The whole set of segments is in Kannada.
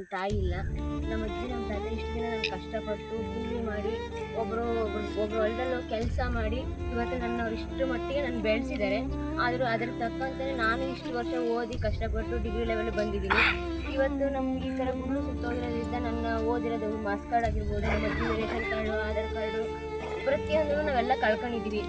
ನನ್ನ ತಾಯಿ ಇಲ್ಲ. ನಮ್ಮ ಅಜ್ಜಿ ನಮ್ಮ ತಾತ ಇಷ್ಟು ದಿನ ನಾನು ಕಷ್ಟಪಟ್ಟು ಕೂಲಿ ಮಾಡಿ ಒಬ್ಬರು ಒಬ್ಬರು ಹೊಲದಲ್ಲೂ ಕೆಲಸ ಮಾಡಿ, ಇವತ್ತು ನನ್ನ ಇಷ್ಟು ಮಟ್ಟಿಗೆ ನಾನು ಬೆಳೆಸಿದ್ದಾರೆ. ಆದರೂ ಅದ್ರ ತಕ್ಕಂತೆ ನಾನು ಇಷ್ಟು ವರ್ಷ ಓದಿ ಕಷ್ಟಪಟ್ಟು ಡಿಗ್ರಿ ಲೆವೆಲ್ ಬಂದಿದ್ದೀನಿ. ಇವತ್ತು ನಮ್ಗೆ ಈ ಥರ ಗುಂಡು ಸುತ್ತೋಗಿರೋದ್ರಿಂದ ನನ್ನ ಓದಿರೋದು ಮಾಸ್ ಕಾರ್ಡ್ ಆಗಿರ್ಬೋದು, ನಮ್ಮ ರೇಷನ್ ಕಾರ್ಡು ಆಧಾರ್ ಕಾರ್ಡು ಪ್ರತಿಯೊಂದನ್ನು ನಾವೆಲ್ಲ ಕಳ್ಕೊಂಡಿದ್ದೀವಿ.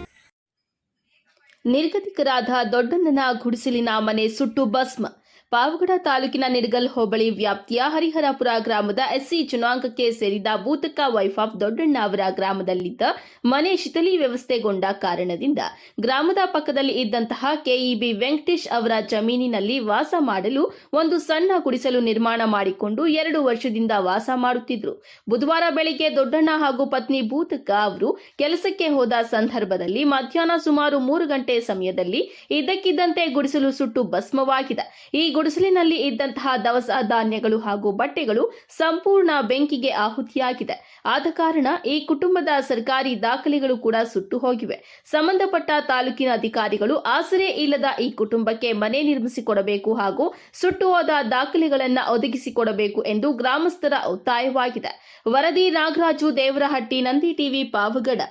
ನಿರ್ಗತಿಕರಾದ ದೊಡ್ಡಣ್ಣನ ಗುಡಿಸಲಿನ ಮನೆ ಸುಟ್ಟು ಭಸ್ಮ. ಪಾವಗಡ ತಾಲೂಕಿನ ನಿಡಗಲ್ ಹೋಬಳಿ ವ್ಯಾಪ್ತಿಯ ಹರಿಹರಪುರ ಗ್ರಾಮದ ಎಸ್ಸಿ ಚುನಾಂಗಕ್ಕೆ ಸೇರಿದ ಭೂತಕ ವೈಫ್ ಆಫ್ ದೊಡ್ಡಣ್ಣ ಅವರ ಗ್ರಾಮದಲ್ಲಿದ್ದ ಮನೆ ಶಿಥಲಿ ವ್ಯವಸ್ಥೆಗೊಂಡ ಕಾರಣದಿಂದ ಗ್ರಾಮದ ಪಕ್ಕದಲ್ಲಿ ಇದ್ದಂತಹ ಕೆಇಬಿ ವೆಂಕಟೇಶ್ ಅವರ ಜಮೀನಿನಲ್ಲಿ ವಾಸ ಮಾಡಲು ಒಂದು ಸಣ್ಣ ಗುಡಿಸಲು ನಿರ್ಮಾಣ ಮಾಡಿಕೊಂಡು ಎರಡು ವರ್ಷದಿಂದ ವಾಸ ಮಾಡುತ್ತಿದ್ರು. ಬುಧವಾರ ಬೆಳಿಗ್ಗೆ ದೊಡ್ಡಣ್ಣ ಹಾಗೂ ಪತ್ನಿ ಭೂತಕ್ಕ ಅವರು ಕೆಲಸಕ್ಕೆ ಹೋದ ಸಂದರ್ಭದಲ್ಲಿ ಮಧ್ಯಾಹ್ನ ಸುಮಾರು ಮೂರು ಗಂಟೆ ಸಮಯದಲ್ಲಿ ಇದ್ದಕ್ಕಿದ್ದಂತೆ ಗುಡಿಸಲು ಸುಟ್ಟು ಭಸ್ಮವಾಗಿದೆ. ಈ ಗುಡಿಸಲಿನಲ್ಲಿ ಇದ್ದಂತಹ ದವಸ ಧಾನ್ಯಗಳು ಹಾಗೂ ಬಟ್ಟೆಗಳು ಸಂಪೂರ್ಣ ಬೆಂಕಿಗೆ ಆಹುತಿಯಾಗಿದೆ. ಆದ ಕಾರಣ ಈ ಕುಟುಂಬದ ಸರ್ಕಾರಿ ದಾಖಲೆಗಳು ಕೂಡ ಸುಟ್ಟು ಹೋಗಿವೆ. ಸಂಬಂಧಪಟ್ಟ ತಾಲೂಕಿನ ಅಧಿಕಾರಿಗಳು ಆಸರೆ ಇಲ್ಲದ ಈ ಕುಟುಂಬಕ್ಕೆ ಮನೆ ನಿರ್ಮಿಸಿಕೊಡಬೇಕು ಹಾಗೂ ಸುಟ್ಟು ಹೋದ ದಾಖಲೆಗಳನ್ನು ಒದಗಿಸಿಕೊಡಬೇಕು ಎಂದು ಗ್ರಾಮಸ್ಥರ ಒತ್ತಾಯವಾಗಿದೆ. ವರದಿ ನಾಗರಾಜು ದೇವರಹಟ್ಟಿ, ನಂದಿ ಟಿವಿ, ಪಾವಗಡ.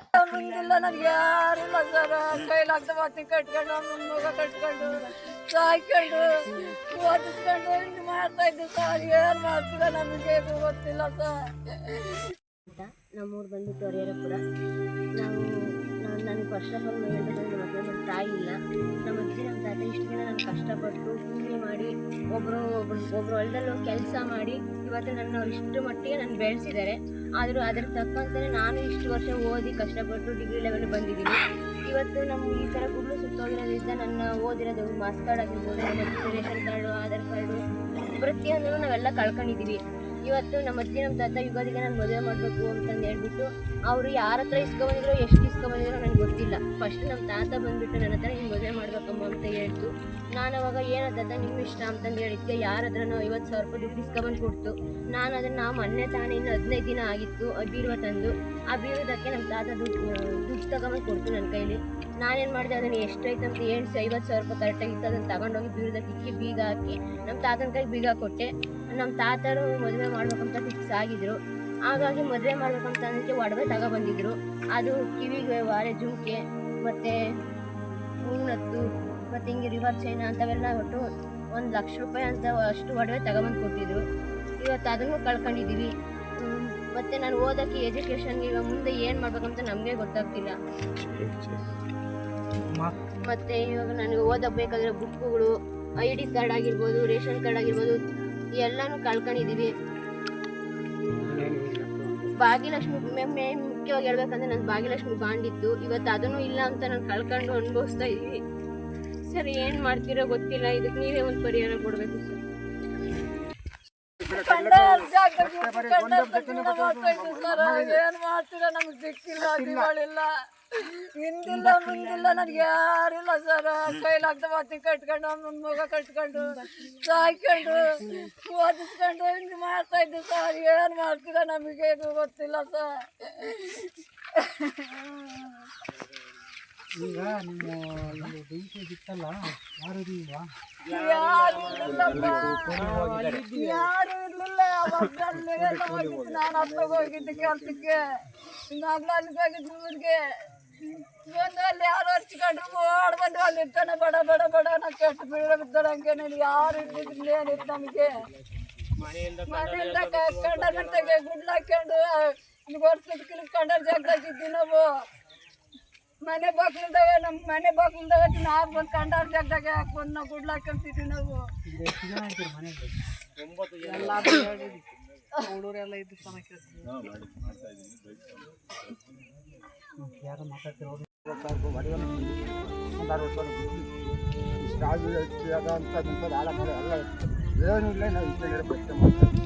ಕಟ್ಕೊಂಡು ಓದಿಸ್ಕೊಂಡು ಹಿಂಗೆ ಮಾಡ್ತಾ ಇದ್ದೆ ಸರ್ ಮಾಡ್ತೀರ ಗೊತ್ತಿಲ್ಲ ಸರ್ ನಮ್ಮೂರು ಬಂದ್ಬಿಟ್ಟು ನಾವು, ನಾನು ನನಗೆ ಫಸ್ಟ್ ಆಫ್ ಆಲ್ ನಮ್ಮ ನಮ್ಮ ತಾಯಿ ಇಲ್ಲ. ನಮ್ಮ ಅಜ್ಜಿ, ನಮ್ಮ ತಾತ ಇಷ್ಟು ದಿನ ನಾನು ಕಷ್ಟಪಟ್ಟು ಕೂಲಿ ಮಾಡಿ ಒಬ್ಬರು ಒಬ್ಬರು ಒಬ್ಬರು ಹೊಲದಲ್ಲೂ ಕೆಲಸ ಮಾಡಿ ಇವತ್ತು ನನ್ನ ಇಷ್ಟು ಮಟ್ಟಿಗೆ ನಾನು ಬೆಳೆಸಿದ್ದಾರೆ. ಆದರೂ ಅದ್ರ ತಕ್ಕಂತೆ ನಾನು ಇಷ್ಟು ವರ್ಷ ಓದಿ ಕಷ್ಟಪಟ್ಟು ಡಿಗ್ರಿ ಲೆವೆಲ್ ಬಂದಿದ್ದೀನಿ. ಇವತ್ತು ನಮ್ಗೆ ಈ ಥರ ಗುಡ್ಲು ಸುತ್ತೋಗಿರೋದ್ರಿಂದ ನನ್ನ ಓದಿರೋದು ಮಾಸ್ಕ್ ಕಾರ್ಡ್ ಆಗಿರ್ಬೋದು ರೇಷನ್ ಕಾರ್ಡು, ಆಧಾರ್ ಕಾರ್ಡು, ಪ್ರತಿಯೊಂದನ್ನು ನಾವೆಲ್ಲ ಕಳ್ಕೊಂಡಿದ್ದೀವಿ. ಇವತ್ತು ನಮ್ಮ ಅಜ್ಜಿ, ನಮ್ಮ ತಾತ ಯುಗಾದಿಗೆ ನಾನು ಮದುವೆ ಮಾಡಬೇಕು ಅಂತಂದು ಹೇಳ್ಬಿಟ್ಟು ಅವರು ಯಾರ ಹತ್ರ ಇಸ್ಕೊಂಬಂದಿದ್ರು ಎಷ್ಟು ಇಸ್ಕೊಂಬಂದಿದ್ರು ನನಗೆ ಗೊತ್ತಿಲ್ಲ. ಫಸ್ಟ್ ನಮ್ಮ ತಾತ ಬಂದುಬಿಟ್ಟು ನನ್ನ ಹತ್ರ ಹಿಂಗೆ ಮದುವೆ ಮಾಡ್ಬೇಕಮ್ಮ ಅಂತ ಹೇಳ್ತು. ನಾನು ಅವಾಗ ಏನು ತಾತ ನಿಮ್ಮ ಇಷ್ಟ ಅಂತಂದು ಹೇಳಿದ್ದೆ ಯಾರ ಹತ್ರನೋ ಐವತ್ತು ಸಾವಿರ ರೂಪಾಯಿ ದುಡ್ಡು ಇಸ್ಕೊಂಬಂದು ಕೊಡ್ತು ನಾನು ಅದನ್ನು ಮೊನ್ನೆ ತಾನೇ ಇನ್ನು ಹದಿನೈದು ದಿನ ಆಗಿತ್ತು ಆ ಬೀರುವ ತಂದು. ಆ ಬೀರುವುದಕ್ಕೆ ನಮ್ಮ ತಾತ ದುಡ್ಡು ದುಡ್ಡು ತಗೊಂಬಂದು ಕೊಡ್ತು ನನ್ನ ಕೈಲಿ. ನಾನೇನು ಮಾಡಿದೆ ಅದನ್ನು ಎಷ್ಟೈತೆ ಅಂತ ಏಳು ಐವತ್ತು ಸಾವಿರ ರೂಪಾಯಿ ಕರೆಕ್ಟಾಗಿತ್ತು ಅದನ್ನು ತಗೊಂಡೋಗಿ ಬೀರುದಕ್ಕೆ ಇಕ್ಕಿ ಬೀಗ ಹಾಕಿ ನಮ್ಮ ತಾತನ ಕೈಗೆ ಬೀಗ ಕೊಟ್ಟೆ. ನಮ್ಮ ತಾತರು ಮದುವೆ ಮಾಡ್ಬೇಕಂತ ಫಿಕ್ಸ್ ಆಗಿದ್ರು. ಹಾಗಾಗಿ ಮದುವೆ ಮಾಡಬೇಕಂತ ಅದಕ್ಕೆ ಒಡವೆ ತಗೊಬಂದಿದ್ರು. ಅದು ಕಿವಿಗೆ ವಾರೆ ಜುಂಕೆ ಮತ್ತು ಹೂನತ್ತು ಮತ್ತು ಹಿಂಗೆ ರಿವರ್ ಚೈನ ಅಂಥವೆಲ್ಲ ಒಟ್ಟು ಒಂದು ಲಕ್ಷ ರೂಪಾಯಿ ಅಂತ ಅಷ್ಟು ಒಡವೆ ತಗೊಬಂದು ಕೊಟ್ಟಿದ್ರು. ಇವತ್ತು ಅದನ್ನು ಕಳ್ಕೊಂಡಿದ್ದೀವಿ ಮತ್ತು ಮತ್ತೆ ನಾನು ಓದೋಕ್ಕೆ ಎಜುಕೇಷನ್ಗೆ ಇವಾಗ ಮುಂದೆ ಏನು ಮಾಡ್ಬೇಕಂತ ನಮಗೆ ಗೊತ್ತಾಗ್ತಿಲ್ಲ. ಮತ್ತೆ ಇವಾಗ ನನಗೆ ಓದಬೇಕಾದ್ರೆ ಬುಕ್ಗಳು ಐ ಡಿ ಕಾರ್ಡ್ ಆಗಿರ್ಬೋದು, ರೇಷನ್ ಕಾರ್ಡ್ ಆಗಿರ್ಬೋದು, ಎಲ್ಲಾನು ಕಳ್ಕೊಂಡಿದ್ದೀವಿ ಭಾಗ್ಯಲಕ್ಷ್ಮಿ ಮುಖ್ಯವಾಗಿ ಹೇಳ್ಬೇಕಂದ್ರೆ ನನ್ನ ಭಾಗ್ಯಲಕ್ಷ್ಮಿ ಬಾಂಡ್ ಇತ್ತು. ಇವತ್ತು ಅದನ್ನು ಇಲ್ಲ ಅಂತ ನಾನು ಕಳ್ಕೊಂಡು ಅನುಭವಿಸ್ತಾ ಇದ್ದೀವಿ ಸರ್, ಏನು ಮಾಡ್ತೀರೋ ಗೊತ್ತಿಲ್ಲ. ಇದಕ್ಕೆ ನೀವೇ ಒಂದು ಪರಿಹಾರ ಕೊಡಬೇಕು ಸರ್. ಏನು ಮಾಡ್ತೀರ? ನಮ್ಗೆ ಸಿಕ್ಕಿಲ್ಲ ದಿವಾಳಿಲ್ಲ. ಹಿಂದಿಲ್ಲ ಮುಂದಿಲ್ಲ ನನಗೆ ಯಾರಿಲ್ಲ ಸರ್. ಕೈಲಾಗ್ದ ಮತ್ತೆ ಕಟ್ಕೊಂಡು ನನ್ನ ಮಗ ಕಟ್ಕೊಂಡು ಸಾಯ್ಕೊಂಡು ಓದಿಸ್ಕೊಂಡು ಹಿಂಗೆ ಮಾಡ್ತಾ ಇದ್ದೆ ಸರ್. ಏನು ಮಾಡ್ತೀರ ನಮಗೆ? ಇದು ಗೊತ್ತಿಲ್ಲ ಸರ್. ಈಗ ನಿಮ್ಮ ಇಲ್ಲಿ ಬೆಂಕಿ ಬಿತ್ತಲ್ಲ ಯಾರು ಇಲ್ವಾ ಯಾರು ಇರಲಿಲ್ಲ. ನಾನು ಹತ್ತಗೆ ಹೋಗಿದ್ದೆ ಕೆಲಸಕ್ಕೆ. ಇನ್ನೊಬ್ಳು ಅಲ್ಲಿಗೆ ಹೋಗಿದ್ದು ಊರಿಗೆ. ಬಂದು ಅಲ್ಲಿ ಯಾರು ಹಚ್ಕೊಂಡ್ರು? ಓಡ್ ಬಂದು ಅಲ್ಲಿ ಇರ್ತಾನೆ. ಬಡ ಬಡ ಬಡ. ನಾ ಕೆಟ್ಟು ಬೀಳ ಬಿದ್ದಾರಂಗೆ ನೀನು ಯಾರು ಇರ್ಲಿಲ್ಲ ಏನಿತ್ತು ನಮಗೆ? ಮನೆಯಿಂದ ಕಂಡ ಬಿಡ್ತಾಗೆ ಗುಡ್ಲು ಹಾಕೊಂಡು ವರ್ಷದ ಕಿಲು ಕಂಡ ಜಾಗದಾಗಿದ್ವಿ ನಾವು. ಮನೆ ಬಾಗಿಲ್ದಾಗ ನಮ್ಮ ಮನೆ ಬಾಗಿಲ್ದಾಗ ನಾವು ಬಂದು ಕಂಡಾರ ಜಾಗದಾಗ ಬಂದು ನಾವು ಗುಡ್ಲು ಹಾಕೊಂತಿದ್ವಿ ನಾವು. ಮನೆಯಲ್ಲಿ ಹುಡುಗರೆಲ್ಲ ಇದ್ದು ಚೆನ್ನಾಗಿ ಯಾರು ಮಾತಾಡ್ತಿರೋ ಒಂದು ಅರವತ್ತು ಸಾವಿರ ದುಡ್ಡು ಇಷ್ಟು ಆಗಿ ಹೆಚ್ಚು ಅದ ಅಂತ ಇಂಥದ್ದು ಹಾಳ ಮಾಡಿ ಎಲ್ಲ ಏನೂ ಇಲ್ಲ ನಾವು ಬರುವ ಬಟ್ಟೆ ಮಾಡ್ತೀವಿ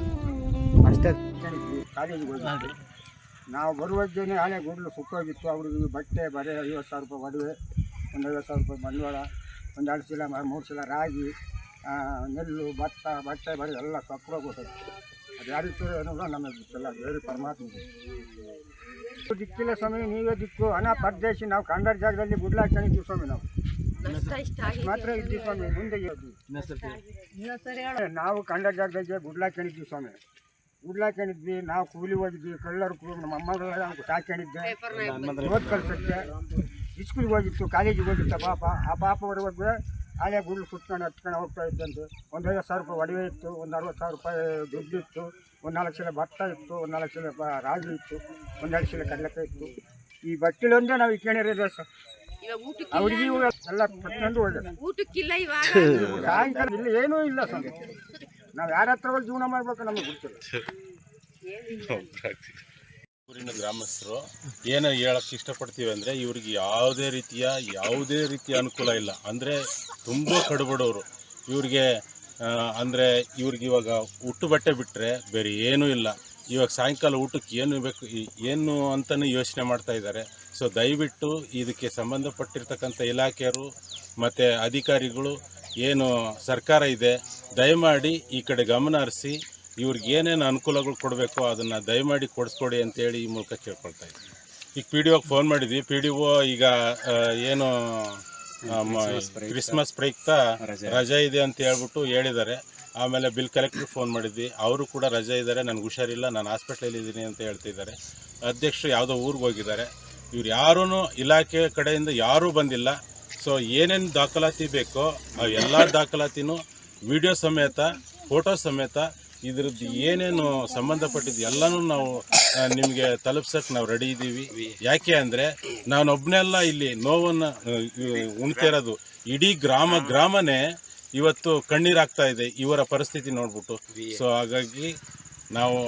ಅಷ್ಟೇ. ಕಾಲೇಜಿಗೆ ಹೋಗಿ. ನಾವು ಬರುವಾಗೇನೆ ಹಳೆ ಗುಡ್ಲು ಸುಟ್ಟೋಗಿತ್ತು. ಅವ್ರಿಗೆ ಬಟ್ಟೆ ಬರೆ ಐವತ್ತು ಸಾವಿರ ರೂಪಾಯಿ ಒಡವೆ ಒಂದು ಐವತ್ತು ಸಾವಿರ ರೂಪಾಯಿ ಬಂಡವಾಳ ಒಂದು ಎರಡು ಚೀಲ ಮ- ಮೂರು ಚೀಲ ರಾಗಿ ನೆಲ್ಲು ಭತ್ತ ಬಟ್ಟೆ ಬರೆ ಎಲ್ಲ ಸಪ್ಪರೋಗ್ಬಿಟ್ಟದು ಅದು ಯಾರಿತ್ತು ಅನ್ನೋದು ನಮಗೆ ಗೊತ್ತಿಲ್ಲ. ಬೇರೆ ಪರಮಾತ್ಮ ದಿಕ್ಕಿಲ್ಲ ಸ್ವಾಮಿ ನೀವೇ ದಿಕ್ಕು. ಹಣ ಪರದೇಶಿ ನಾವು ಕಂಡರ್ ಜಾಗದಲ್ಲಿ ಗುಡ್ಲಾಕೊಂಡಿದ್ದೀವಿ ಸ್ವಾಮಿ ನಾವು. ಮಾತ್ರ ಇದ್ದೀವಿ ಸ್ವಾಮಿ ಮುಂದೆ ನಾವು ಕಂಡ ಜಾಗದಲ್ಲಿ ಗುಡ್ಲಾಕೊಂಡಿದ್ವಿ ಸ್ವಾಮಿ. ಗುಡ್ಲಾಕೊಂಡಿದ್ವಿ ನಾವು ಕೂಲಿ ಹೋಗಿದ್ವಿ ಕಳ್ಳರು ನಮ್ಮ ಅಮ್ಮಗಳೆಲ್ಲ ಸಾಕೊಂಡಿದ್ದೆ ಓದ್ ಕಳ್ಸಕ್ಕೆ. ಇಸ್ಕೂಲ್ಗೆ ಹೋಗಿತ್ತು ಕಾಲೇಜಿಗೆ ಹೋಗಿತ್ತು ಪಾಪ ಆ ಪಾಪ ಬರುವಾಗ ಆಲೆ ಗುಡ್ಲು ಸುತ್ಕೊಂಡು ಹತ್ಕೊಂಡು ಹೋಗ್ತಾ ಇದ್ದಂತೆ. ಒಂದು ಐವತ್ತು ಸಾವಿರ ರೂಪಾಯಿ ಒಡವೆ ಇತ್ತು ಒಂದು ಅರವತ್ತು ಸಾವಿರ ರೂಪಾಯಿ ದುಡ್ಡು ಇತ್ತು ಒಂದು ನಾಲ್ಕು ಸಲ ಭತ್ತ ಇತ್ತು ಒಂದು ನಾಲ್ಕು ಸಲ ಬ- ರಾಗಿ ಇತ್ತು ಒಂದೆರಡು ಸಲ ಕಡಲೆಕಾಯಿ ಇತ್ತು. ಈ ಬಟ್ಟಿಲೊಂದೇ ಒಂದೇ ನಾವು ಇಟ್ಕೊಂಡಿರೋದು ಸರ್. ಅವ್ರಿಗೆ ಎಲ್ಲ ಪ್ರತಿಯೊಂದು ಒಳ್ಳೆಯದು ಊಟಕ್ಕಿಲ್ಲ ಇವಾಗ. ಸಾಯಂಕಾಲ ಇಲ್ಲಿ ಏನೂ ಇಲ್ಲ ಸರ್. ನಾವು ಯಾರ ಹತ್ರ ಹೋಗಿ ಜೀವನ ಮಾಡ್ಬೇಕು ನಮಗೆ ಗೊತ್ತಿಲ್ಲ. ಊರಿನ ಗ್ರಾಮಸ್ಥರು ಏನು ಹೇಳಕ್ಕೆ ಇಷ್ಟಪಡ್ತೀವಿ ಅಂದರೆ ಇವ್ರಿಗೆ ಯಾವುದೇ ರೀತಿಯ ಯಾವುದೇ ರೀತಿಯ ಅನುಕೂಲ ಇಲ್ಲ. ಅಂದರೆ ತುಂಬ ಕಡುಬಡವರು ಇವ್ರಿಗೆ ಅಂದರೆ ಇವ್ರಿಗೆ ಇವಾಗ ಹುಟ್ಟು ಬಟ್ಟೆ ಬಿಟ್ಟರೆ ಬೇರೆ ಏನೂ ಇಲ್ಲ. ಇವಾಗ ಸಾಯಂಕಾಲ ಊಟಕ್ಕೆ ಏನು ಬೇಕು ಏನು ಅಂತಲೂ ಯೋಚನೆ ಮಾಡ್ತಾ ಇದ್ದಾರೆ. ಸೊ ದಯವಿಟ್ಟು ಇದಕ್ಕೆ ಸಂಬಂಧಪಟ್ಟಿರ್ತಕ್ಕಂಥ ಇಲಾಖೆಯರು ಮತ್ತು ಅಧಿಕಾರಿಗಳು ಏನು ಸರ್ಕಾರ ಇದೆ, ದಯಮಾಡಿ ಈ ಕಡೆ ಗಮನ ಹರಿಸಿ ಇವ್ರಿಗೆ ಏನೇನು ಅನುಕೂಲಗಳು ಕೊಡಬೇಕು ಅದನ್ನು ದಯಮಾಡಿ ಕೊಡಿಸ್ಕೊಡಿ ಅಂತೇಳಿ ಈ ಮೂಲಕ ಕೇಳ್ಕೊಳ್ತಾ ಇದ್ದೀನಿ ಈಗ ಪಿ ಡಿ ಒಗೆ ಫೋನ್ ಮಾಡಿದ್ವಿ. ಪಿ ಡಿ ಒ ಈಗ ಏನು ಕ್ರಿಸ್ಮಸ್ ಪ್ರಯುಕ್ತ ರಜೆ. ಇದೆ ಅಂತ ಹೇಳ್ಬಿಟ್ಟು ಹೇಳಿದ್ದಾರೆ. ಆಮೇಲೆ ಬಿಲ್ ಕಲೆಕ್ಟ್ರಿಗೆ ಫೋನ್ ಮಾಡಿದ್ವಿ. ಅವರು ಕೂಡ ರಜೆ ಇದ್ದಾರೆ. ನನಗೆ ಹುಷಾರಿಲ್ಲ. ನಾನು ಹಾಸ್ಪಿಟ್ಲಲ್ಲಿ ಇದ್ದೀನಿ ಅಂತ ಹೇಳ್ತಿದ್ದಾರೆ. ಅಧ್ಯಕ್ಷರು ಯಾವುದೋ ಊರಿಗೆ ಹೋಗಿದ್ದಾರೆ. ಇವ್ರು ಯಾರೂ ಇಲಾಖೆ ಕಡೆಯಿಂದ ಯಾರೂ ಬಂದಿಲ್ಲ. ಸೊ ಏನೇನು ದಾಖಲಾತಿ ಬೇಕೋ ಆ ಎಲ್ಲ ದಾಖಲಾತಿನೂ ವಿಡಿಯೋ ಸಮೇತ ಫೋಟೋ ಸಮೇತ ಇದ್ರದ್ದು ಏನೇನು ಸಂಬಂಧಪಟ್ಟಿದ್ದು ಎಲ್ಲನೂ ನಾವು ನಿಮಗೆ ತಲುಪ್ಸಕ್ಕೆ ನಾವು ರೆಡಿ ಇದ್ದೀವಿ ಯಾಕೆ ಅಂದರೆ ನಾನೊಬ್ಬನೆಲ್ಲ ಇಲ್ಲಿ ನೋವನ್ನು ಉಣ್ತಿರೋದು ಇಡೀ ಗ್ರಾಮ, ಗ್ರಾಮನೇ ಇವತ್ತು ಕಣ್ಣೀರಾಗ್ತಾ ಇದೆ ಇವರ ಪರಿಸ್ಥಿತಿ ನೋಡ್ಬಿಟ್ಟು. ಸೊ ಹಾಗಾಗಿ ನಾವು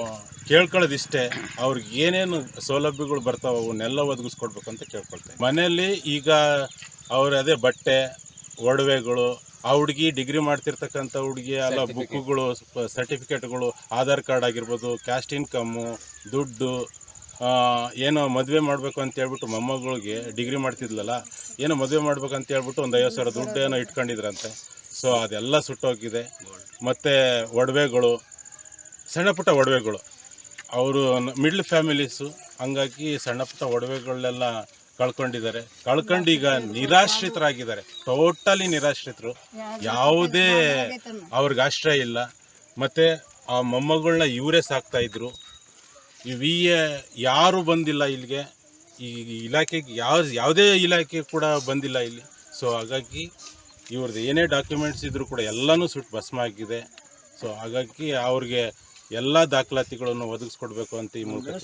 ಕೇಳ್ಕೊಳ್ಳೋದಿಷ್ಟೇ ಅವ್ರಿಗೆ ಏನೇನು ಸೌಲಭ್ಯಗಳು ಬರ್ತಾವೆ ಅವನ್ನೆಲ್ಲ ಒದಗಿಸ್ಕೊಡ್ಬೇಕು ಅಂತ ಕೇಳ್ಕೊಳ್ತೇವೆ. ಮನೆಯಲ್ಲಿ ಈಗ ಅವರದೇ ಬಟ್ಟೆ, ಒಡವೆಗಳು ಆ ಹುಡುಗಿ ಡಿಗ್ರಿ ಮಾಡ್ತಿರ್ತಕ್ಕಂಥ ಹುಡುಗಿ ಎಲ್ಲ ಬುಕ್ಗಳು ಸರ್ಟಿಫಿಕೇಟ್ಗಳು ಆಧಾರ್ ಕಾರ್ಡ್ ಆಗಿರ್ಬೋದು ಕ್ಯಾಸ್ಟ್ ಇನ್ಕಮ್ಮು ದುಡ್ಡು ಏನೋ ಮದುವೆ ಮಾಡಬೇಕು ಅಂತ ಹೇಳ್ಬಿಟ್ಟು ಮೊಮ್ಮಗಳಿಗೆ ಡಿಗ್ರಿ ಮಾಡ್ತಿದ್ಲಲ್ಲ ಏನೋ ಮದುವೆ ಮಾಡ್ಬೇಕಂತ ಅಂತ ಹೇಳ್ಬಿಟ್ಟು ಒಂದು ಐವತ್ತು ಸಾವಿರ ದುಡ್ಡು ಏನೋ ಇಟ್ಕೊಂಡಿದ್ರಂತೆ. ಸೊ ಅದೆಲ್ಲ ಸುಟ್ಟೋಗಿದೆ. ಮತ್ತು ಒಡವೆಗಳು ಸಣ್ಣ ಪುಟ್ಟ ಒಡವೆಗಳು. ಅವರು ಮಿಡ್ಲ್ ಫ್ಯಾಮಿಲೀಸು ಹಂಗಾಗಿ ಸಣ್ಣ ಪುಟ್ಟ ಒಡವೆಗಳನ್ನೆಲ್ಲ ಕಳ್ಕೊಂಡಿದ್ದಾರೆ. ಕಳ್ಕೊಂಡು ಈಗ ನಿರಾಶ್ರಿತರಾಗಿದ್ದಾರೆ. ಟೋಟಲಿ ನಿರಾಶ್ರಿತರು. ಯಾವುದೇ ಅವ್ರಿಗೆ ಆಶ್ರಯ ಇಲ್ಲ. ಮತ್ತು ಆ ಮೊಮ್ಮಗಳನ್ನ ಇವರೇ ಸಾಕ್ತಾ ಇದ್ರು. ಎ ಯಾರು ಬಂದಿಲ್ಲ ಇಲ್ಲಿಗೆ? ಈ ಇಲಾಖೆಗೆ ಯಾವ ಯಾವುದೇ ಇಲಾಖೆ ಕೂಡ ಬಂದಿಲ್ಲ ಇಲ್ಲಿ. ಸೊ ಹಾಗಾಗಿ ಇವ್ರದ್ದು ಏನೇ ಡಾಕ್ಯುಮೆಂಟ್ಸ್ ಇದ್ದರೂ ಕೂಡ ಎಲ್ಲನೂ ಸುಟ್ಟು ಭಸ್ಮ ಆಗಿದೆ. ಸೊ ಹಾಗಾಗಿ ಅವ್ರಿಗೆ ಎಲ್ಲ ದಾಖಲಾತಿಗಳನ್ನು ಒದಗಿಸ್ಕೊಡ್ಬೇಕು ಅಂತ ಈ ಮೂಲಕ